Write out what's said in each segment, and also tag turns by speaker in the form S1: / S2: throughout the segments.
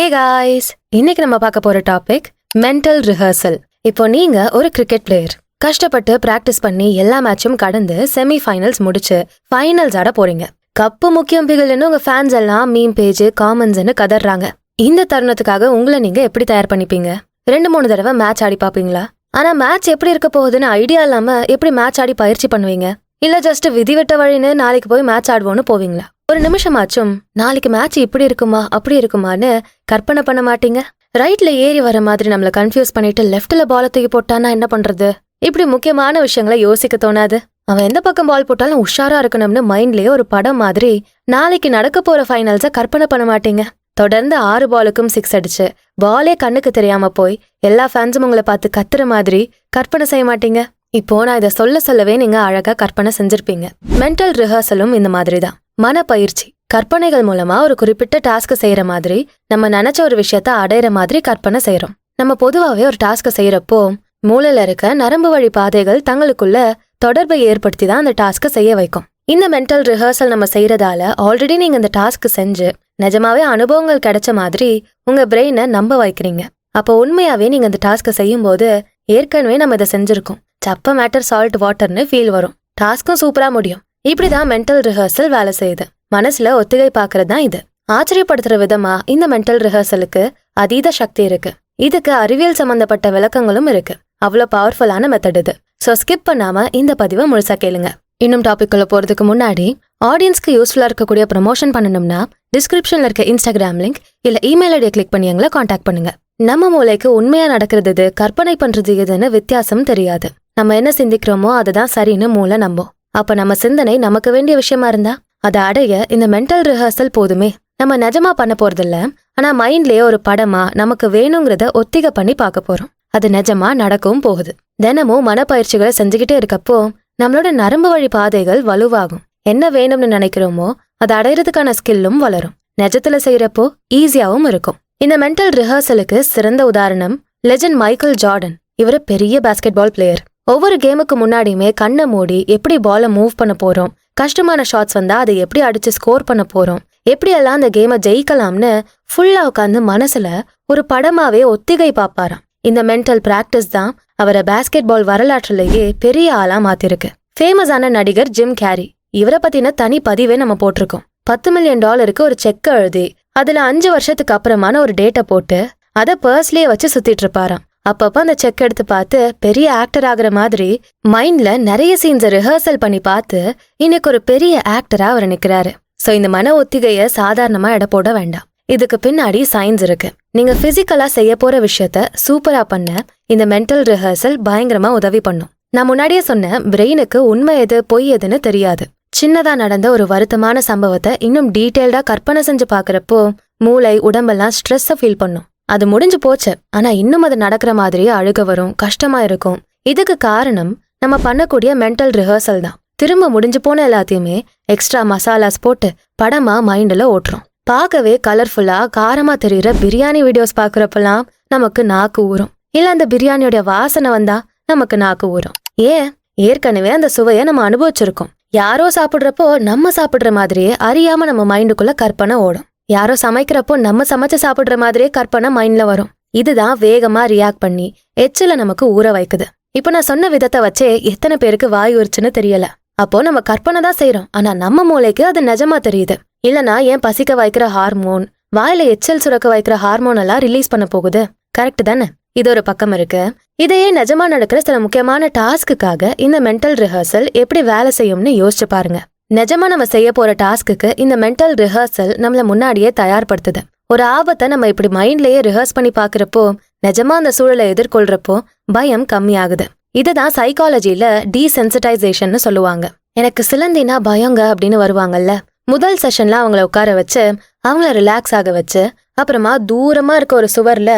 S1: Hey guys இன்னைக்கு நம்ம பார்க்க போற டாபிக் மென்டல் ரிஹர்சல் இப்போ நீங்க ஒரு கிரிக்கெட் பிளேயர் கஷ்டப்பட்டு பிராக்டிஸ் பண்ணி எல்லா மேட்சும் கடந்து செமி ஃபைனல்ஸ் முடிச்சு ஃபைனல்ஸ் ஆட போறீங்க. கப்பு முக்கியம் பிகழ்னு உங்க ஃபேன்ஸ் எல்லாம் மீம் பேஜ் காமன்ஸ்னு கதறாங்க. இந்த தருணத்துக்காக உங்களை நீங்க எப்படி தயார் பண்ணிப்பீங்க? ரெண்டு மூணு தடவை மேட்ச் ஆடி பாப்பீங்களா ஆனா மேட்ச் எப்படி இருக்க போகுதுன்னு ஐடியா இல்லாம எப்படி மேட்ச் ஆடி பயிற்சி பண்ணுவீங்க? இல்ல ஜஸ்ட் விதிவெட்ட வழின்னு நாளைக்கு போய் மேட்ச் ஆடுவோன்னு போவீங்களா? ஒரு நிமிஷமாச்சும் நாளைக்கு மேட்ச் இப்படி இருக்குமா அப்படி இருக்குமான்னு கற்பனை பண்ண மாட்டீங்க? ரைட்ல ஏறி வர மாதிரி நம்மள கன்ஃபியூஸ் பண்ணிட்டு லெஃப்ட்ல பால தூக்கி போட்டான்னா என்ன பண்றது? இப்படி முக்கியமான விஷயங்களை யோசிக்க தோணாது. அவன் எந்த பக்கம் பால் போட்டாலும் உஷாரா இருக்கணும்னு மைண்ட்லயே ஒரு படம் மாதிரி நாளைக்கு நடக்க போற ஃபைனல்ஸ கற்பனை பண்ண மாட்டீங்க. தொடர்ந்து ஆறு பாலுக்கும் சிக்ஸ் அடிச்சு பாலே கண்ணுக்கு தெரியாம போய் எல்லா ஃபேன்ஸும் உங்களை பார்த்து கத்துற மாதிரி கற்பனை செய்ய மாட்டீங்க. இப்போ நான் இதை சொல்ல சொல்லவே நீங்க அழகா கற்பனை செஞ்சிருப்பீங்க. மென்டல் ரிஹர்சலும் இந்த மாதிரி தான் மனப்பயிற்சி. கற்பனைகள் மூலமா ஒரு குறிப்பிட்ட டாஸ்க் செய்யற மாதிரி நம்ம நினைச்ச ஒரு விஷயத்த அடையிற மாதிரி கற்பனை செய்யறோம் நம்ம பொதுவாவே ஒரு டாஸ்க் செய்யறப்போ மூளையில இருக்க நரம்பு வழி பாதைகள் தங்களுக்குள்ள தொடர்பை ஏற்படுத்தி தான் அந்த டாஸ்க்கை செய்ய வைக்கும். இந்த மென்டல் ரிஹர்சல் நம்ம செய்யறதால ஆல்ரெடி நீங்க இந்த டாஸ்க் செஞ்சு நிஜமாவே அனுபவங்கள் கிடைச்ச மாதிரி உங்க பிரெயினை நம்ப வைக்கிறீங்க. அப்போ உண்மையாவே நீங்க இந்த டாஸ்க்கை செய்யும்போது ஏற்கனவே நம்ம இதை செஞ்சிருக்கோம். சப்ப மேட்டர் சால்ட் வாட்டர்னு ஃபீல் வரும். டாஸ்க்கும் சூப்பரா முடியும். இப்படிதான் மென்டல் ரிஹர்சல் வேலை செய்யுது. மனசுல ஒத்திகை பாக்குறது தான் இது. ஆச்சரியப்படுத்துற விதமா இந்த மென்டல் ரிஹர்சலுக்கு அதீத சக்தி இருக்கு. இதுக்கு அறிவியல் சம்பந்தப்பட்ட விளக்கங்களும் இருக்கு. அவ்வளோ பவர்ஃபுல்லான மெத்தட் இது. ஸோ ஸ்கிப் பண்ணாம இந்த பதிவை முழுசா கேளுங்க. இன்னும் டாபிக்குள்ள போறதுக்கு முன்னாடி ஆடியன்ஸ்க்கு யூஸ்ஃபுல்லா இருக்கக்கூடிய ப்ரமோஷன் பண்ணணும்னா டிஸ்கிரிப்ஷன்ல இருக்க இன்ஸ்டாகிராம் லிங்க் இல்ல இமெயில் ஐடியை கிளிக் பண்ணி எங்களை காண்டாக்ட் பண்ணுங்க. நம்ம மூளைக்கு உண்மையா நடக்கிறது எது கற்பனை பண்றது எதுன்னு வித்தியாசம் தெரியாது. நம்ம என்ன சிந்திக்கிறோமோ அதுதான் சரின்னு மூளை நம்பும். அப்ப நம்ம சிந்தனை நமக்கு வேண்டிய விஷயமா இருந்தா? அதை அடைய இந்த மென்டல் ரிஹர்சல் போதுமே. நம்ம நிஜமா பண்ண போறதில்ல. ஆனா மைண்ட்லயே ஒரு படமா நமக்கு வேணுங்கிறத ஒத்திக பண்ணி பார்க்க போறோம். அது நிஜமா நடக்கவும் போகுது. தினமும் மனப்பயிற்சிகளை செஞ்சுக்கிட்டே இருக்கப்போ நம்மளோட நரம்பு வழி பாதைகள் வலுவாகும். என்ன வேணும்னு நினைக்கிறோமோ அதை அடையிறதுக்கான ஸ்கில்லும் வளரும். நிஜத்துல செய்யறப்போ ஈஸியாவும் இருக்கும். இந்த மென்டல் ரிஹர்சலுக்கு சிறந்த உதாரணம் லெஜண்ட் மைக்கேல் ஜார்டன் இவர் பெரிய பாஸ்கெட் பால் பிளேயர் ஒவ்வொரு கேமுக்கு முன்னாடியுமே கண்ணை மூடி எப்படி பாலை மூவ் பண்ண போறோம்? கஷ்டமான ஷாட்ஸ் வந்தா அதை எப்படி அடிச்சு ஸ்கோர் பண்ண போறோம்? எப்படியெல்லாம் அந்த கேமை ஜெயிக்கலாம்னு ஃபுல்லா உட்காந்து மனசுல ஒரு படமாவே ஒத்திகை பார்ப்பாராம். இந்த மென்டல் பிராக்டிஸ் தான் அவரை பேஸ்கெட் பால் வரலாற்றுலயே பெரிய ஆளா மாத்திருக்கு. ஃபேமஸான நடிகர் ஜிம் கேரி. இவரை பத்தின தனி பதிவே நம்ம போட்டிருக்கோம். பத்து மில்லியன் டாலருக்கு ஒரு செக் எழுதி அதுல அஞ்சு வருஷத்துக்கு அப்புறமான ஒரு டேட்டை போட்டு அதை பர்ஸ்லயே வச்சு சுத்திட்டு இருப்பாராம். அப்பப்போ அந்த செக் எடுத்து பார்த்து பெரிய ஆக்டர் ஆகுற மாதிரி மைண்ட்ல நிறைய சீன்ஸை ரிஹர்சல் பண்ணி பார்த்து இன்னைக்கு ஒரு பெரிய ஆக்டரா அவர் நிற்கிறாரு ஸோ இந்த மன ஒத்திகையை சாதாரணமா எடை போட வேண்டாம். இதுக்கு பின்னாடி சயின்ஸ் இருக்கு. நீங்க பிசிக்கலா செய்ய போற விஷயத்த சூப்பரா பண்ண இந்த மென்டல் ரிஹர்சல் பயங்கரமா உதவி பண்ணும். நான் முன்னாடியே சொன்ன பிரெயினுக்கு உண்மை எது பொய் எதுன்னு தெரியாது. சின்னதா நடந்த ஒரு வருத்தமான சம்பவத்தை இன்னும் டீட்டெயில்டா கற்பனை செஞ்சு பாக்குறப்போ மூளை உடம்பெல்லாம் ஸ்ட்ரெஸ்ஸை ஃபீல் பண்ணும். அது முடிஞ்சு போச்சு. ஆனா இன்னும் அது நடக்கிற மாதிரியே அழுக வரும். கஷ்டமா இருக்கும். இதுக்கு காரணம் நம்ம பண்ணக்கூடிய மென்டல் ரிஹர்சல் தான். திரும்ப முடிஞ்சு போன எல்லாத்தையுமே எக்ஸ்ட்ரா மசாலாஸ் போட்டு படமா மைண்ட்ல ஓட்டுறோம். பார்க்கவே கலர்ஃபுல்லா காரமா தெரியுற பிரியாணி வீடியோஸ் பாக்குறப்பெல்லாம் நமக்கு நாக்கு ஊறும். இல்ல அந்த பிரியாணியோட வாசனை வந்தா நமக்கு நாக்கு ஊறும். ஏன்? ஏற்கனவே அந்த சுவையை நம்ம அனுபவிச்சிருக்கோம். யாரோ சாப்பிடுறப்போ நம்ம சாப்பிடுற மாதிரியே அறியாம நம்ம மைண்டுக்குள்ள கற்பனை ஓடும். யாரோ சமைக்கிறப்போ நம்ம சமைச்சு சாப்பிடுற மாதிரியே கற்பனை மைண்ட்ல வரும். இதுதான் வேகமா ரியாக்ட் பண்ணி எச்சில நமக்கு ஊற வைக்குது. இப்போ நான் சொன்ன விதத்தை வச்சே எத்தனை பேருக்கு வாய் உரிச்சுன்னு தெரியல. அப்போ நம்ம கற்பனை தான் செய்யறோம் ஆனா நம்ம மூளைக்கு அது நிஜமா தெரியுது. இல்லனா ஏன் பசிக்க வைக்கிற ஹார்மோன் வாயில எச்சல் சுரக்க வைக்கிற ஹார்மோன் எல்லாம் ரிலீஸ் பண்ண போகுது? கரெக்ட் தானே? இது ஒரு பக்கம் இருக்கு. இதையே நிஜமா நடக்கிற சில முக்கியமான டாஸ்க்குக்காக இந்த மென்டல் ரிஹர்சல் எப்படி வேலை செய்யும்னு யோசிச்சு பாருங்க. நிஜமா நம்ம செய்ய போற டாஸ்க்குக்கு இந்த மென்டல் ரிஹர்சல் நம்மள முன்னாடியே தயார்படுத்துது. ஒரு ஆபத்தை நம்ம இப்படி மைண்ட்லயே ரிஹர்ஸ் பண்ணி பாக்குறப்போ நிஜமா அந்த சூழலை எதிர்கொள்றப்போ பயம் கம்மியாகுது. இதுதான் சைக்காலஜில டீசென்சிட்டைசேஷன் சொல்லுவாங்க. எனக்கு சிலந்தினா பயங்க அப்படின்னு வருவாங்கல்ல. முதல் செஷன்ல அவங்கள உட்கார வச்சு அவங்கள ரிலாக்ஸ் ஆக வச்சு அப்புறமா தூரமா இருக்க ஒரு சுவர்ல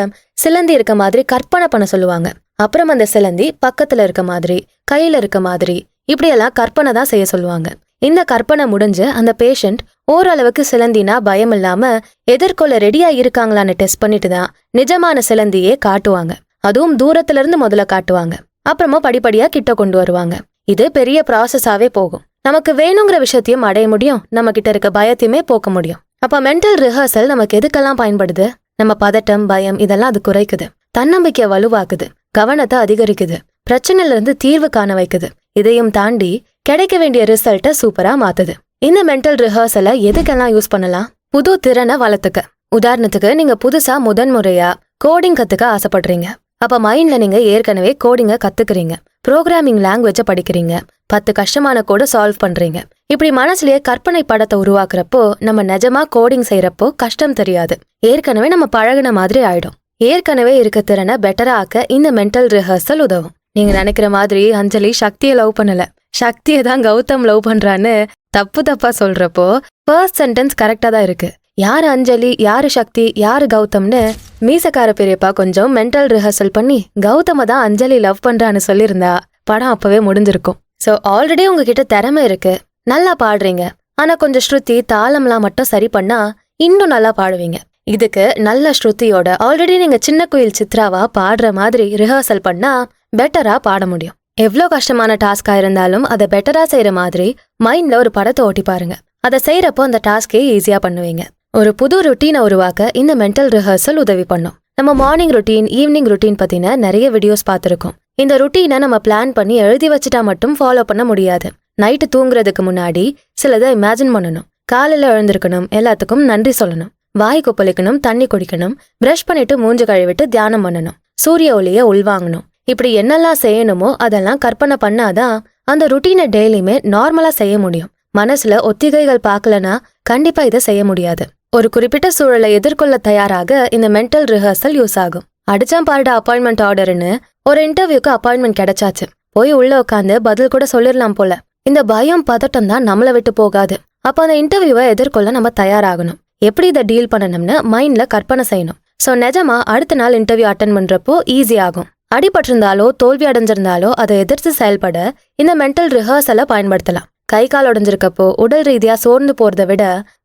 S1: சிலந்தி இருக்க மாதிரி கற்பனை பண்ண சொல்லுவாங்க. அப்புறம் அந்த சிலந்தி பக்கத்துல இருக்க மாதிரி கையில இருக்க மாதிரி இப்படியெல்லாம் கற்பனை தான் செய்ய சொல்லுவாங்க. இந்த கற்பனை முடிஞ்சு அந்த பேஷண்ட் ஓரளவுக்கு சிலந்தினா பயம் இல்லாம எதிர்கொள்ள ரெடியா இருக்காங்களான்னு டெஸ்ட் பண்ணிட்டு தான் நிஜமான சிலந்தியே காட்டுவாங்க. அதுவும் தூரத்துல இருந்து முதல்ல காட்டுவாங்க. அப்புறமா படிப்படியா கிட்ட கொண்டு வருவாங்க. இது பெரிய ப்ராசஸாவே போகும். நமக்கு வேணுங்கிற விஷயத்தையும் அடைய முடியும். நம்ம கிட்ட இருக்க பயத்தையுமே போக்க முடியும். அப்ப மென்டல் ரிஹர்சல் நமக்கு எதுக்கெல்லாம் பயன்படுது? நம்ம பதட்டம் பயம் இதெல்லாம் அது குறைக்குது. தன்னம்பிக்கை வலுவாக்குது. கவனத்தை அதிகரிக்குது. பிரச்சனையில இருந்து தீர்வு காண வைக்குது. இதையும் தாண்டி கிடைக்க வேண்டிய ரிசல்ட்டை சூப்பரா மாத்துது. இந்த மென்டல் ரிஹர்சலை எதுக்கெல்லாம் யூஸ் பண்ணலாம்? புது திறனை வளர்த்துக்க. உதாரணத்துக்கு நீங்க புதுசா முதன்முறையா கோடிங் கத்துக்க ஆசைப்படுறீங்க. அப்ப மைண்ட்ல நீங்க ஏற்கனவே கோடிங்க கத்துக்கிறீங்க. ப்ரோக்ராமிங் லாங்குவேஜை படிக்கிறீங்க. பத்து கஷ்டமான கோட சால்வ் பண்றீங்க. இப்படி மனசுலயே கற்பனை படத்தை உருவாக்குறப்போ நம்ம நிஜமா கோடிங் செய்யறப்போ கஷ்டம் தெரியாது. ஏற்கனவே நம்ம பழகுன மாதிரி ஆயிடும். ஏற்கனவே இருக்க திறனை பெட்டரா ஆக்க இந்த மென்டல் ரிஹர்சல் உதவும். நீங்க நினைக்கிற மாதிரி அஞ்சலி சக்தியை லவ் பண்ணல. சக்தியை தான் கௌதம் லவ் பண்றான்னு தப்பு தப்பா சொல்றப்போ ஃபர்ஸ்ட் சென்டென்ஸ் கரெக்டா தான் இருக்கு. யாரு அஞ்சலி யாரு சக்தி யாரு கௌதம்னு மீசக்கார பெரியப்பா கொஞ்சம் மென்டல் ரிஹர்சல் பண்ணி கௌதம தான் அஞ்சலி லவ் பண்றான்னு சொல்லியிருந்தா படம் அப்பவே முடிஞ்சிருக்கும். சோ ஆல்ரெடி உங்ககிட்ட திறமை இருக்கு. நல்லா பாடுறீங்க. ஆனா கொஞ்சம் ஸ்ருதி தாளம்லாம் மட்டும் சரி பண்ணா இன்னும் நல்லா பாடுவீங்க. இதுக்கு நல்ல ஸ்ருதியோட ஆல்ரெடி நீங்க சின்ன குயில் சித்ராவா பாடுற மாதிரி ரிஹர்சல் பண்ணா பெட்டரா பாட முடியும். எவ்வளோ கஷ்டமான டாஸ்காக இருந்தாலும் அதை பெட்டராக செய்கிற மாதிரி மைண்டில் ஒரு படத்தை ஓட்டி பாருங்க. அதை செய்கிறப்போ அந்த டாஸ்கே ஈஸியாக பண்ணுவீங்க. ஒரு புது ருட்டீனை உருவாக்க இந்த மென்டல் ரிஹர்சல் உதவி பண்ணும். நம்ம மார்னிங் ருட்டீன் ஈவினிங் ருட்டீன் பற்றின நிறைய வீடியோஸ் பார்த்துருக்கோம். இந்த ருட்டீனை நம்ம பிளான் பண்ணி எழுதி வச்சுட்டா மட்டும் ஃபாலோ பண்ண முடியாது. நைட்டு தூங்குறதுக்கு முன்னாடி சிலதை இமேஜின் பண்ணணும். காலையில் எழுந்திருக்கணும் எல்லாத்துக்கும் நன்றி சொல்லணும். வாய் கொப்பளிக்கணும் தண்ணி குடிக்கணும் ப்ரஷ் பண்ணிட்டு மூஞ்சு கழுவிட்டு தியானம் பண்ணணும். சூரிய ஒளியை உள்வாங்கணும். இப்படி என்னெல்லாம் செய்யணுமோ அதெல்லாம் கற்பனை பண்ணாதான் அந்த ருட்டீனை டெய்லியுமே நார்மலா செய்ய முடியும். மனசுல ஒத்திகைகள் பார்க்கலனா கண்டிப்பா இதை செய்ய முடியாது. ஒரு குறிப்பிட்ட சூழலை எதிர்கொள்ள தயாராக இந்த மென்டல் ரிஹர்சல் யூஸ் ஆகும். அடிச்சாம் பாருடா அப்பாயின்மெண்ட் ஆர்டர்னு ஒரு இன்டர்வியூக்கு அப்பாயின்மெண்ட் கிடைச்சாச்சு. போய் உள்ள உட்காந்து பதில் கூட சொல்லிடலாம் போல. இந்த பயம் பதட்டம் தான் நம்மளை விட்டு போகாது. அப்போ அந்த இன்டர்வியூவை எதிர்கொள்ள நம்ம தயாராகணும். எப்படி இதை டீல் பண்ணணும்னு மைண்ட்ல கற்பனை செய்யணும். ஸோ நிஜமா அடுத்த நாள் இன்டர்வியூ அட்டன் பண்றப்போ ஈஸி ஆகும். அடிபட்டிருந்தாலோ தோல்வி அடைஞ்சிருந்தாலோ அதை எதிர்த்து செயல்பட இந்த மென்டல் ரிஹர்சலை பயன்படுத்தலாம். கை கால் உடைஞ்சிருக்கப்போ உடல் ரீதியா சோர்ந்து போறதை விட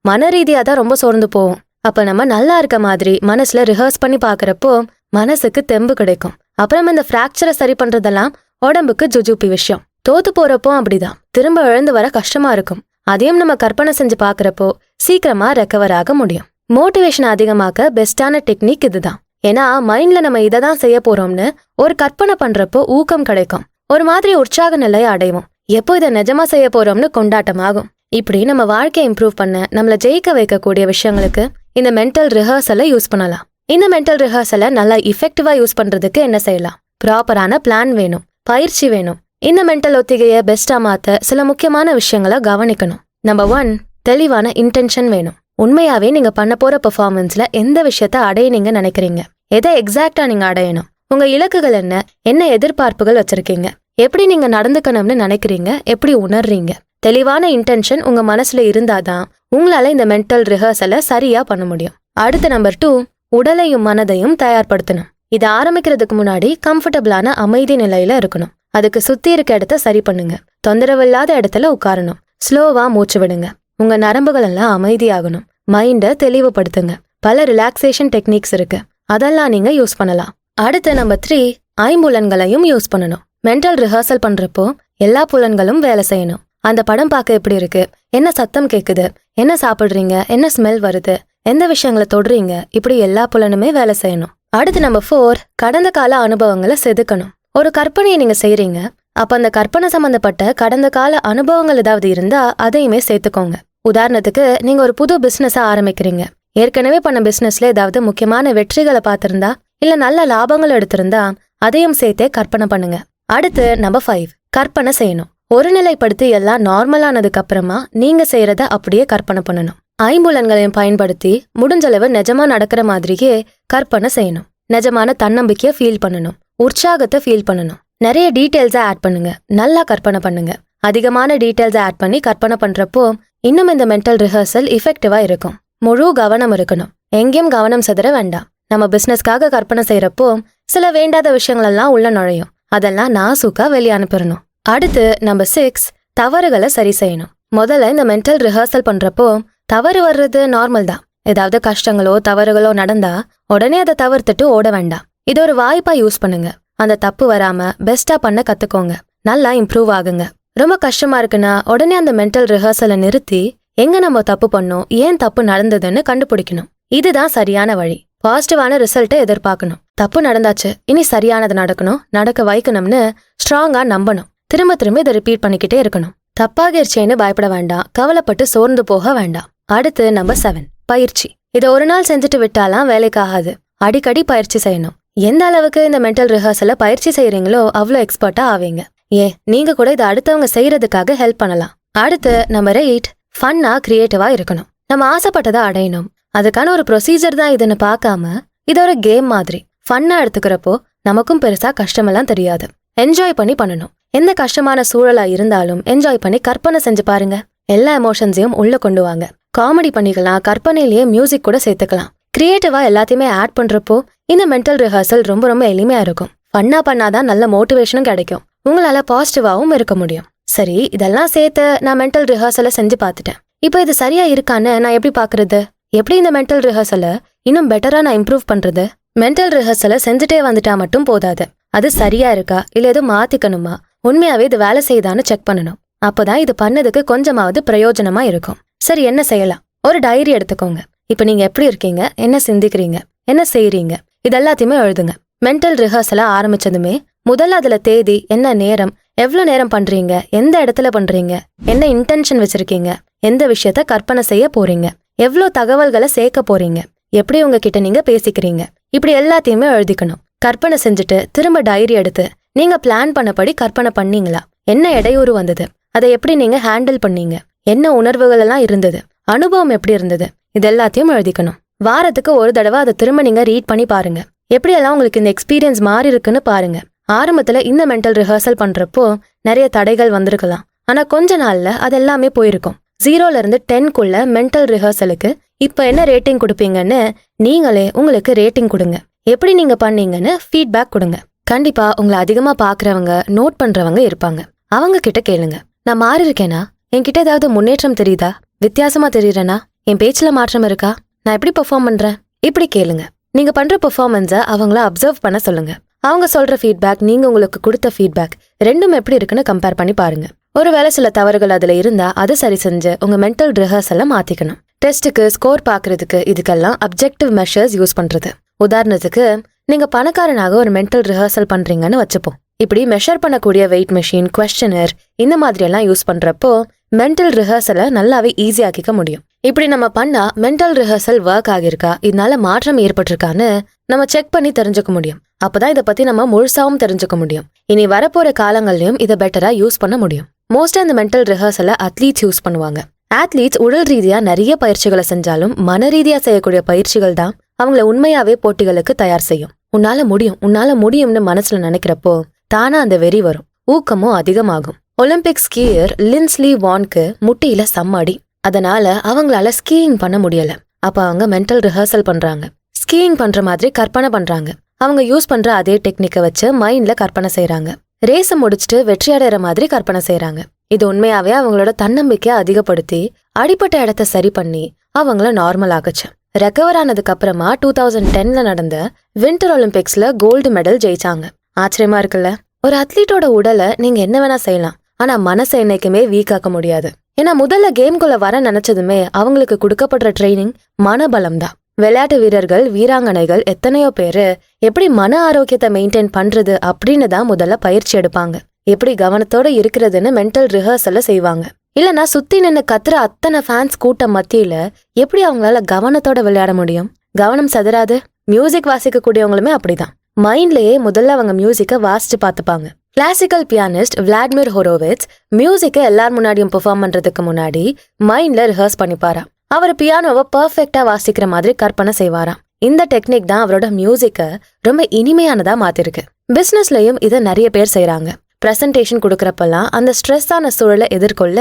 S1: மன ரீதியா தான் ரொம்ப சோர்ந்து போவோம். அப்ப நம்ம நல்லா இருக்க மாதிரி மனசுல ரிஹர்ஸ் பண்ணி பாக்குறப்போ மனசுக்கு தெம்பு கிடைக்கும். அப்புறம் இந்த ஃப்ராக்சரை சரி பண்றதெல்லாம் உடம்புக்கு ஜுஜுப்பி விஷயம். தோத்து போறப்போ அப்படிதான். திரும்ப எழுந்து வர கஷ்டமா இருக்கும். அதையும் நம்ம கற்பனை செஞ்சு பாக்குறப்போ சீக்கிரமா ரெக்கவர் ஆக முடியும். மோட்டிவேஷன் அதிகமாக்க பெஸ்டான டெக்னிக் இதுதான். ஏன்னா மைண்ட்ல நம்ம இதை தான் செய்ய போறோம்னு ஒரு கற்பனை பண்றப்போ ஊக்கம் கிடைக்கும். ஒரு மாதிரி உற்சாக நிலையை அடைவோம். எப்போ இதை நிஜமா செய்ய போறோம்னு கொண்டாட்டமாகும். இப்படி நம்ம வாழ்க்கையை இம்ப்ரூவ் பண்ண நம்மளை ஜெயிக்க வைக்கக்கூடிய விஷயங்களுக்கு இந்த மென்டல் ரிஹர்சலை யூஸ் பண்ணலாம். இந்த மென்டல் ரிஹர்சலை நல்லா இஃபெக்டிவா யூஸ் பண்றதுக்கு என்ன செய்யலாம்? ப்ராப்பரான பிளான் வேணும். பயிற்சி வேணும். இந்த மென்டல் ஒத்திகையை பெஸ்டா மாத்த சில முக்கியமான விஷயங்களை கவனிக்கணும். நம்பர் ஒன் தெளிவான இன்டென்ஷன் வேணும். உண்மையாவே நீங்க பண்ண போற பெர்ஃபார்மன்ஸ்ல எந்த விஷயத்த அடையணுங்க நினைக்கிறீங்க? எதை எக்ஸாக்டா நீங்க அடையணும்? உங்க இலக்குகள் என்ன? என்ன எதிர்பார்ப்புகள் வச்சிருக்கீங்க? எப்படி நீங்க நடந்துக்கணும்னு நினைக்கிறீங்க? எப்படி உணர்றீங்க? தெளிவான இன்டென்ஷன் உங்க மனசுல இருந்தாதான் உங்களால இந்த மென்டல் ரிஹர்சலை சரியா பண்ண முடியும். அடுத்த நம்பர் டூ உடலையும் மனதையும் தயார்படுத்தணும். இது ஆரம்பிக்கிறதுக்கு முன்னாடி கம்ஃபர்டபுளான அமைதி நிலையில இருக்கணும். அதுக்கு சுத்தி இருக்க இடத்த சரி பண்ணுங்க. தொந்தரவு இல்லாத இடத்துல உட்காரணும். ஸ்லோவா மூச்சு விடுங்க. உங்க நரம்புகள் எல்லாம் அமைதியாகணும் மைண்டை தெளிவுபடுத்துங்க. பல ரிலாக்ஸேஷன் டெக்னிக்ஸ் இருக்கு. அதெல்லாம் நீங்க யூஸ் பண்ணலாம். அடுத்து நம்பர் த்ரீ ஐம்புலன்களையும் யூஸ் பண்ணணும். மென்டல் ரிஹர்சல் பண்றப்போ எல்லா புலன்களும் வேலை செய்யணும். அந்த படம் பார்க்க எப்படி இருக்கு? என்ன சத்தம் கேக்குது? என்ன சாப்பிடுறீங்க? என்ன ஸ்மெல் வருது? எந்த விஷயங்களை தொடுறீங்க? இப்படி எல்லா புலனுமே வேலை செய்யணும். அடுத்து நம்பர் ஃபோர் கடந்த கால அனுபவங்களை செதுக்கணும். ஒரு கற்பனையை நீங்க செய்றீங்க. அப்ப அந்த கற்பனை சம்பந்தப்பட்ட கடந்த கால அனுபவங்கள் ஏதாவது இருந்தா அதையுமே சேர்த்துக்கோங்க. உதாரணத்துக்கு நீங்க ஒரு புது பிசினஸ ஆரம்பிக்கிறீங்க. ஏற்கனவே பண்ண பிசினஸ்ல ஏதாவது முக்கியமான வெற்றிகளை பார்த்திருந்தா இல்ல நல்ல லாபங்கள் எடுத்திருந்தா அதையும் சேர்த்தே கற்பனை பண்ணுங்க. அடுத்து நம்பர் ஃபைவ் கற்பனை செய்யணும். ஒருநிலைப்படுத்தி எல்லாம் நார்மலானதுக்கு அப்புறமா நீங்க செய்யறத அப்படியே கற்பனை பண்ணணும். ஐம்புலன்களையும் பயன்படுத்தி முடிஞ்சளவு நிஜமா நடக்கிற மாதிரியே கற்பனை செய்யணும். நிஜமான தன்னம்பிக்கையை ஃபீல் பண்ணணும். உற்சாகத்தை ஃபீல் பண்ணணும். நிறைய டீட்டெயில்ஸை ஆட் பண்ணுங்க. நல்லா கற்பனை பண்ணுங்க. அதிகமான டீட்டெயில்ஸை ஆட் பண்ணி கற்பனை பண்றப்போ இன்னும் இந்த மென்டல் ரிஹர்சல் இஃபெக்டிவா இருக்கும். முழு கவனம் இருக்கணும். எங்கேயும் கவனம் சிதற வேண்டாம். நம்ம பிசினஸ்க்காக கற்பனை செய்யறப்போ சில வேண்டாத விஷயங்களெல்லாம் உள்ள நுழையும். அதெல்லாம் நாசூக்கா வெளியே அனுப்பிடணும். அடுத்து நம்பர் சிக்ஸ் தவறுகளை சரி செய்யணும். முதல்ல இந்த மென்டல் ரிஹர்சல் பண்றப்போ தவறு வர்றது நார்மல் தான். ஏதாவது கஷ்டங்களோ தவறுகளோ நடந்தா உடனே அதை தவிர்த்துட்டு ஓட வேண்டாம். இது ஒரு வாய்ப்பா யூஸ் பண்ணுங்க. அந்த தப்பு வராம பெஸ்டா பண்ண கத்துக்கோங்க. நல்லா இம்ப்ரூவ் ஆகுங்க. ரொம்ப கஷ்டமா இருக்குன்னா உடனே அந்த மென்டல் ரிஹர்சலை நிறுத்தி எங்க நம்ம தப்பு பண்ணோம் ஏன் தப்பு நடந்ததுன்னு கண்டுபிடிக்கணும். இதுதான் சரியான வழி. பாசிட்டிவான ரிசல்ட்டை எதிர்பார்க்கணும். தப்பு நடந்தாச்சு இனி சரியானது நடக்கணும் நடக்க வைக்கணும்னு ஸ்ட்ராங்கா நம்பணும். திரும்ப திரும்ப இதை ரிப்பீட் பண்ணிக்கிட்டே இருக்கணும். தப்பாகிருச்சேன்னு பயப்பட வேண்டாம் கவலைப்பட்டு சோர்ந்து போக வேண்டாம். அடுத்து நம்பர் செவன் பயிற்சி. இதை ஒரு நாள் செஞ்சுட்டு விட்டாலாம் வேலைக்காகாது. அடிக்கடி பயிற்சி செய்யணும். எந்த அளவுக்கு இந்த மென்டல் ரிஹர்சலை பயிற்சி செய்யறீங்களோ அவ்வளோ எக்ஸ்பர்ட்டா ஆவீங்க. ஏன் நீங்க கூட இதை அடுத்தவங்க செய்யறதுக்காக ஹெல்ப் பண்ணலாம். அடுத்து நம்பர் எயிட் ஃபன்னா கிரியேட்டிவா இருக்கணும். நம்ம ஆசைப்பட்டதை அடையணும். அதுக்கான ஒரு ப்ரொசீஜர் தான் இதுன்னு பார்க்காம இது ஒரு கேம் மாதிரி. ஃபன்னா எடுத்துக்கிறப்போ நமக்கும் பெருசா கஷ்டமெல்லாம் தெரியாது. என்ஜாய் பண்ணி பண்ணணும். எந்த கஷ்டமான சூழலா இருந்தாலும் என்ஜாய் பண்ணி கற்பனை செஞ்சு பாருங்க. எல்லா எமோஷன்ஸையும் உள்ள கொண்டு வாங்க. காமெடி பண்ணிக்கலாம் கற்பனையிலேயே மியூசிக் கூட சேர்த்துக்கலாம். கிரியேட்டிவா எல்லாத்தையுமே ஆட் பண்றப்போ இந்த மென்டல் ரிஹர்சல் ரொம்ப ரொம்ப எளிமையா இருக்கும். ஃபன்னா பண்ணாதான் நல்ல மோட்டிவேஷனும் கிடைக்கும். உங்களால பாசிட்டிவாகவும் இருக்க முடியும். சரி இதெல்லாம் சேர்த்து நான் மென்டல் ரிஹர்சலை செஞ்சு பார்த்துட்டேன். இப்போ இது சரியா இருக்கான்னு நான் எப்படி பாக்குறது எப்படி இந்த மென்டல் ரிஹர்சலை இன்னும் பெட்டரா நான் இம்ப்ரூவ் பண்றது? மென்டல் ரிஹர்சலை செஞ்சுட்டே வந்துட்டா மட்டும் போதாது. அது சரியா இருக்கா? இல்ல எதுவும் மாத்திக்கணுமா? உண்மையாவே இது வேலை செய்யுதான்னு செக் பண்ணணும். அப்பதான் இது பண்ணதுக்கு கொஞ்சமாவது பிரயோஜனமா இருக்கும். சரி என்ன செய்யலாம்? ஒரு டைரி எடுத்துக்கோங்க. இப்ப நீங்க எப்படி இருக்கீங்க? என்ன சிந்திக்கிறீங்க? என்ன செய்யறீங்க இது எல்லாத்தையுமே எழுதுங்க. மென்டல் ரிஹர்சலை ஆரம்பிச்சதுமே முதல்ல அதுல தேதி என்ன நேரம் எவ்வளவு நேரம் பண்றீங்க எந்த இடத்துல பண்றீங்க என்ன இன்டென்ஷன் வச்சிருக்கீங்க எந்த விஷயத்த கற்பனை செய்ய போறீங்க எவ்வளோ தகவல்களை சேர்க்க போறீங்க எப்படி உங்ககிட்ட நீங்க பேசிக்கிறீங்க இப்படி எல்லாத்தையுமே எழுதிக்கணும். கற்பனை செஞ்சுட்டு திரும்ப டைரி எடுத்து நீங்க பிளான் பண்ணபடி கற்பனை பண்ணீங்களா? என்ன இடையூறு வந்தது? அதை எப்படி நீங்க ஹேண்டில் பண்ணீங்க? என்ன உணர்வுகள் எல்லாம் இருந்தது? அனுபவம் எப்படி இருந்தது? இது எல்லாத்தையும் எழுதிக்கணும். வாரத்துக்கு ஒரு தடவை அதை திரும்ப நீங்க ரீட் பண்ணி பாருங்க. எப்படியெல்லாம் உங்களுக்கு இந்த எக்ஸ்பீரியன்ஸ் மாறி இருக்குன்னு பாருங்க. ஆரம்பத்துல இந்த மென்டல் ரிஹர்சல் பண்றப்போ நிறைய தடைகள் வந்திருக்கலாம். ஆனா கொஞ்ச நாள்ல அது எல்லாமே போயிருக்கும். ஜீரோல இருந்து மென்டல் ரிஹர்சலுக்கு இப்ப என்ன ரேட்டிங் கொடுப்பீங்கன்னு நீங்களே உங்களுக்கு ரேட்டிங் கொடுங்க. எப்படி நீங்க பண்ணீங்கன்னு ஃபீட்பேக் கொடுங்க. கண்டிப்பா உங்களை அதிகமா பாக்குறவங்க நோட் பண்றவங்க இருப்பாங்க. அவங்க கிட்ட கேளுங்க. நான் மாறி இருக்கேனா? என்கிட்ட ஏதாவது முன்னேற்றம் தெரியுதா? வித்தியாசமா தெரியுறேனா? என் பேச்சுல மாற்றம் இருக்கா? நான் எப்படி பெர்ஃபார்ம் பண்றேன்? இப்படி கேளுங்க. நீங்க பண்ற பெர்ஃபார்மன்ஸை அவங்கள அப்சர்வ் பண்ண சொல்லுங்க. அவங்க சொல்ற ஃபீட்பேக் நீங்க உங்களுக்கு கொடுத்த ஃபீட்பேக் ரெண்டும் எப்படி இருக்குன்னு கம்பேர் பண்ணி பாருங்க. ஒருவேளை சில தவறுகள் அதுல இருந்தா அதை சரி செஞ்சு உங்க மென்டல் ரிஹர்சலை மாத்திக்கணும். டெஸ்ட்டுக்கு ஸ்கோர் பார்க்கறதுக்கு இதுக்கெல்லாம் அப்ஜெக்டிவ் மெஷர்ஸ் யூஸ் பண்றது. உதாரணத்துக்கு நீங்க பணக்காரனாக ஒரு மென்டல் ரிஹர்சல் பண்றீங்கன்னு வச்சுப்போம். இப்படி மெஷர் பண்ணக்கூடிய வெயிட் மெஷின் கொஸ்டினர் இந்த மாதிரி எல்லாம் யூஸ் பண்றப்போ மென்டல் ரிஹர்சலை நல்லாவே ஈஸியாக்கிக்க முடியும். இப்படி நம்ம பண்ணா மென்டல் ரிஹர்சல் ஒர்க் ஆகியிருக்கா? இதனால மாற்றம் ஏற்பட்டிருக்கான்னு நம்ம செக் பண்ணி தெரிஞ்சுக்க முடியும். அப்பதான் இதை பத்தி நம்ம முழுசாவும் தெரிஞ்சுக்க முடியும். இனி வரப்போற காலங்கள்லயும் இதை பெட்டரா யூஸ் பண்ண முடியும். மோஸ்டா இந்த மென்டல் ரிஹர்சலை அத்லீட்ஸ் யூஸ் பண்ணுவாங்க. அத்லீட்ஸ் உடல் ரீதியா நிறைய பயிற்சிகளை செஞ்சாலும் மன ரீதியா செய்யக்கூடிய பயிற்சிகள் தான் அவங்கள உண்மையாவே போட்டிகளுக்கு தயார் செய்யும். உன்னால முடியும் உன்னால முடியும்னு மனசுல நினைக்கிறப்போ தானா அந்த வெறி வரும். ஊக்கமும் அதிகமாகும். ஒலிம்பிக் ஸ்கீயர் லின்ஸ்லி வான்க்கு முட்டியில சம்மாடி. அதனால அவங்களால ஸ்கீயிங் பண்ண முடியல. அப்ப அவங்க மென்டல் ரிஹர்சல் பண்றாங்க. ஸ்கீயிங் பண்ற மாதிரி கற்பனை பண்றாங்க. அவங்க யூஸ் பண்ற அதே டெக்னிக்கை வச்சு மைண்ட்ல கற்பனை செய்யறாங்க ரேஸ முடிச்சுட்டு வெற்றி அடைகிற மாதிரி கற்பனை செய்யறாங்க இது உண்மையாவே அவங்களோட தன்னம்பிக்கையை அதிகப்படுத்தி அடிப்பட்ட இடத்த சரி பண்ணி அவங்கள நார்மல் ஆகுச்சு ரெக்கவர் ஆனதுக்கு அப்புறமா டூ தௌசண்ட் டென்ல நடந்த வின்டர் ஒலிம்பிக்ஸ்ல கோல்டு மெடல் ஜெயிச்சாங்க. ஆச்சரியமா இருக்குல்ல? ஒரு அத்லீட்டோட உடலை நீங்க என்ன வேணா செய்யலாம். ஆனா மனசை என்னைக்குமே வீக் ஆக்க முடியாது. ஏன்னா முதல்ல கேம்குள்ள வர நினைச்சதுமே அவங்களுக்கு கொடுக்கப்படுற ட்ரைனிங் மனபலம் தான். விளையாட்டு வீரர்கள் வீராங்கனைகள் எத்தனையோ பேரு எப்படி மன ஆரோக்கியத்தை மெயின்டைன் பண்றது அப்படின்னு தான் முதல்ல பயிற்சி எடுப்பாங்க. எப்படி கவனத்தோட இருக்கிறதுன்னு மென்டல் ரிஹர்சல்ல செய்வாங்க. இல்லனா சுத்தி நின்னு கத்துற அத்தனை ஃபேன்ஸ் கூட்டம் மத்தியில எப்படி அவங்களால கவனத்தோட விளையாட முடியும்? கவனம் சதுராது மியூசிக் வாசிக்க கூடியவங்களுமே அப்படிதான். மைண்ட்லயே முதல்ல அவங்க மியூசிக்கை வாசிச்சு பார்த்துப்பாங்க. கிளாசிக்கல் பியானிஸ்ட் விளாடிமிர் ஹொரோவிட்ஸ் மியூசிக்கை எல்லார் முன்னாடியும் பெர்ஃபார்ம் பண்றதுக்கு முன்னாடி மைண்ட்ல ரிஹர்ஸ் பண்ணிப்பாரா அவர் பியானோவை பர்ஃபெக்டா வாசிக்கிற மாதிரி கற்பனை செய்வாராம். இந்த டெக்னிக் தான் அவரோட மியூசிக்கை ரொம்ப இனிமையானதா மாத்திருக்கு. பிசினஸ்லயும் இதை நிறைய பேர் செய்யறாங்க பிரசன்டேஷன் கொடுக்கறப்பெல்லாம் அந்த ஸ்ட்ரெஸ்ஸான சூழலை எதிர்கொள்ள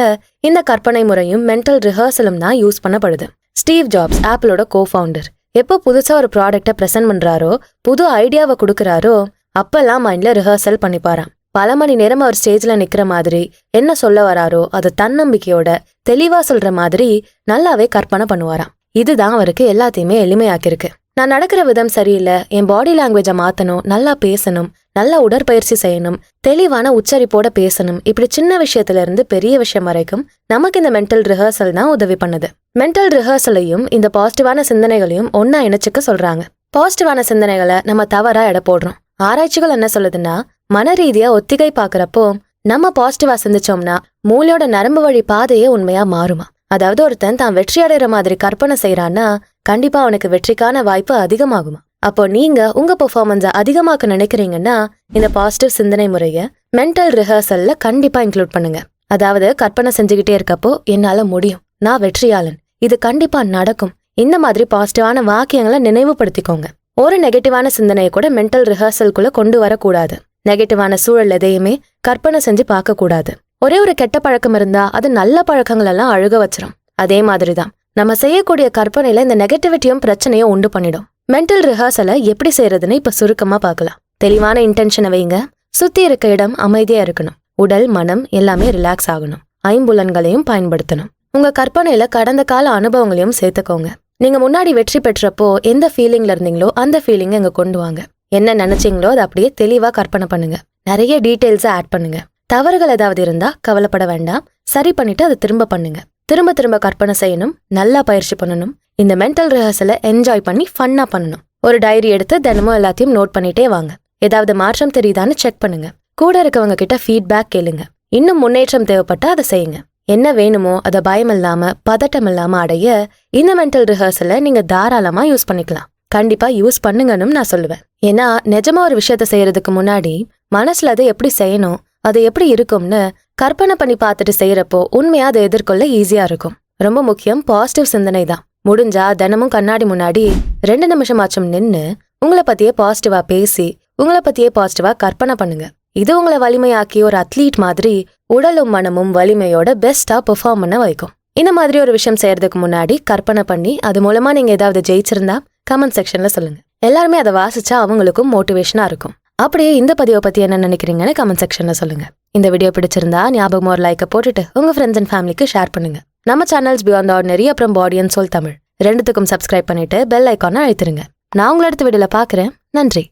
S1: இந்த கற்பனை முறையும் மென்டல் ரிஹர்சலும் தான் யூஸ் பண்ணப்படுது. ஸ்டீவ் ஜாப்ஸ் ஆப்பிளோட கோ ஃபவுண்டர் எப்போ புதுசா ஒரு ப்ராடக்ட்டை ப்ரெசென்ட் பண்றாரோ புது ஐடியாவை கொடுக்கறாரோ அப்பெல்லாம் மைண்ட்ல ரிஹர்சல் பண்ணிப்பாராம். பல மணி நேரம் அவர் ஸ்டேஜ்ல நிக்கிற மாதிரி என்ன சொல்ல வராரோ அதை தன்னம்பிக்கையோட தெளிவா சொல்ற மாதிரி நல்லாவே கற்பனை பண்ணுவாராம். இதுதான் அவருக்கு எல்லாத்தையுமே எளிமையாக்கிருக்கு நான் நடக்கிற விதம் சரியில்லை என் பாடி லாங்குவேஜை மாத்தணும் நல்லா பேசணும் நல்லா உடற்பயிற்சி செய்யணும் தெளிவான உச்சரிப்போட பேசணும் இப்படி சின்ன விஷயத்துல இருந்து பெரிய விஷயம் வரைக்கும் நமக்கு இந்த மென்டல் ரிஹர்சல் தான் உதவி பண்ணுது. மென்டல் ரிஹர்சலையும் இந்த பாசிட்டிவான சிந்தனைகளையும் ஒன்னா இணைச்சுக்க சொல்றாங்க. பாசிட்டிவான சிந்தனைகளை நம்ம தவறா எடை போடுறோம். ஆராய்ச்சிகள் என்ன சொல்லுதுன்னா மன ரீதியா ஒத்திகை பாக்குறப்போ நம்ம பாசிட்டிவா சிந்திச்சோம்னா மூளையோட நரம்பு வழி பாதையே உண்மையா மாறுமா? அதாவது ஒருத்தன் தான் வெற்றி அடைகிற மாதிரி கற்பனை செய்யறான்னா கண்டிப்பா அவனுக்கு வெற்றிக்கான வாய்ப்பு அதிகமாகுமா? அப்போ நீங்க உங்க பெர்ஃபார்மன்ஸை அதிகமாக்க நினைக்கிறீங்கன்னா இந்த பாசிட்டிவ் சிந்தனை முறைய மென்டல் ரிஹர்சல்ல கண்டிப்பா இன்க்ளூட் பண்ணுங்க. அதாவது கற்பனை செஞ்சுக்கிட்டே இருக்கப்போ என்னால முடியும். நான் வெற்றியாளன். இது கண்டிப்பா நடக்கும். இந்த மாதிரி பாசிட்டிவான வாக்கியங்களை நினைவுபடுத்திக்கோங்க. ஒரு நெகட்டிவான சிந்தனையை கூட மென்டல் ரிஹர்சல்குள்ள கொண்டு வரக்கூடாது. நெகட்டிவான சூழல் எதையுமே கற்பனை செஞ்சு பார்க்க கூடாது ஒரே ஒரு கெட்ட பழக்கம் இருந்தா அது நல்ல பழக்கங்கள் எல்லாம் அழுக வச்சிரும். அதே மாதிரிதான் நம்ம செய்யக்கூடிய கற்பனையில இந்த நெகட்டிவிட்டியும் பிரச்சனையும் உண்டு பண்ணிடும். மென்டல் ரிஹர்சலை எப்படி செய்யறதுன்னு இப்ப சுருக்கமா பார்க்கலாம். தெளிவான இன்டென்ஷனை வைங்க. சுத்தி இருக்க இடம் அமைதியா இருக்கணும். உடல் மனம் எல்லாமே ரிலாக்ஸ் ஆகணும். ஐம்புலன்களையும் பயன்படுத்தணும். உங்க கற்பனையில கடந்த கால அனுபவங்களையும் சேர்த்துக்கோங்க. நீங்க முன்னாடி வெற்றி பெற்றப்போ எந்த ஃபீலிங்ல இருந்தீங்களோ அந்த ஃபீலிங் இங்க கொண்டு வாங்க. என்ன நினைச்சீங்களோ அதை அப்படியே தெளிவா கற்பனை பண்ணுங்க. நிறைய டீட்டெயில்ஸை ஆட் பண்ணுங்க. தவறுகள் ஏதாவது இருந்தா கவலைப்பட வேண்டாம். சரி பண்ணிட்டு அதை திரும்ப பண்ணுங்க. திரும்ப திரும்ப கற்பனை செய்யணும். நல்லா பயிற்சி பண்ணணும். இந்த மென்டல் ரிஹர்சலை என்ஜாய் பண்ணி ஃபன்னா பண்ணணும். ஒரு டைரி எடுத்து தினமும் எல்லாத்தையும் நோட் பண்ணிட்டே வாங்க. ஏதாவது மாற்றம் தெரியுதான்னு செக் பண்ணுங்க. கூட இருக்கவங்க கிட்ட ஃபீட்பேக் கேளுங்க. இன்னும் முன்னேற்றம் தேவைப்பட்டா அதை செய்யுங்க. என்ன வேணுமோ அதை பயம் இல்லாம பதட்டம் இல்லாம அடைய இந்த மென்டல் ரிஹர்சலை நீங்க தாராளமா யூஸ் பண்ணிக்கலாம். கண்டிப்பா யூஸ் பண்ணுங்கன்னு நான் சொல்லுவேன். ஏன்னா நிஜமா ஒரு விஷயத்த செய்யறதுக்கு முன்னாடி மனசுல அதை எப்படி செய்யணும் அது எப்படி இருக்கும்னு கற்பனை பண்ணி பார்த்துட்டு செய்யறப்போ உண்மையா அதை எதிர்கொள்ள ஈஸியா இருக்கும். ரொம்ப முக்கியம் பாசிட்டிவ் சிந்தனை தான். முடிஞ்சா தினமும் கண்ணாடி முன்னாடி ரெண்டு நிமிஷமாச்சும் நின்னு உங்களை பத்தியே பாசிட்டிவா பேசி உங்களை பத்தியே பாசிட்டிவா கற்பனை பண்ணுங்க. இது உங்களை வலிமையாக்கி ஒரு அத்லீட் மாதிரி உடலும் மனமும் வலிமையோட பெஸ்டா பெர்ஃபார்ம் பண்ண வைக்கும். இந்த மாதிரி ஒரு விஷயம் செய்யறதுக்கு முன்னாடி கற்பனை பண்ணி அது மூலமா நீங்க ஏதாவது ஜெயிச்சிருந்தா கமெண்ட் செக்ஷன்ல சொல்லுங்க. எல்லாருமே அதை வாசிச்சா அவங்களுக்கும் மோட்டிவேஷனா இருக்கும். அப்படியே இந்த பதிவை பத்தி என்ன நினைக்கிறீங்கன்னு கமெண்ட் செக்ஷன்ல சொல்லுங்க. இந்த வீடியோ பிடிச்சிருந்தா ஞாபகம் ஒரு லைக்கை போட்டுட்டு உங்க ஃப்ரெண்ட்ஸ் அண்ட் ஃபேமிலிக்கு ஷேர் பண்ணுங்க. நம்ம சேனல்ஸ் பியாண்ட் ஆர்டினரி அப்புறம் பாடி அண்ட் சோல் தமிழ். ரெண்டுத்துக்கும் சப்ஸ்கிரைப் பண்ணிட்டு பெல் ஐக்கானை அழுத்துருங்க. நான் உங்களை அடுத்த வீடியோல பாக்குறேன் நன்றி.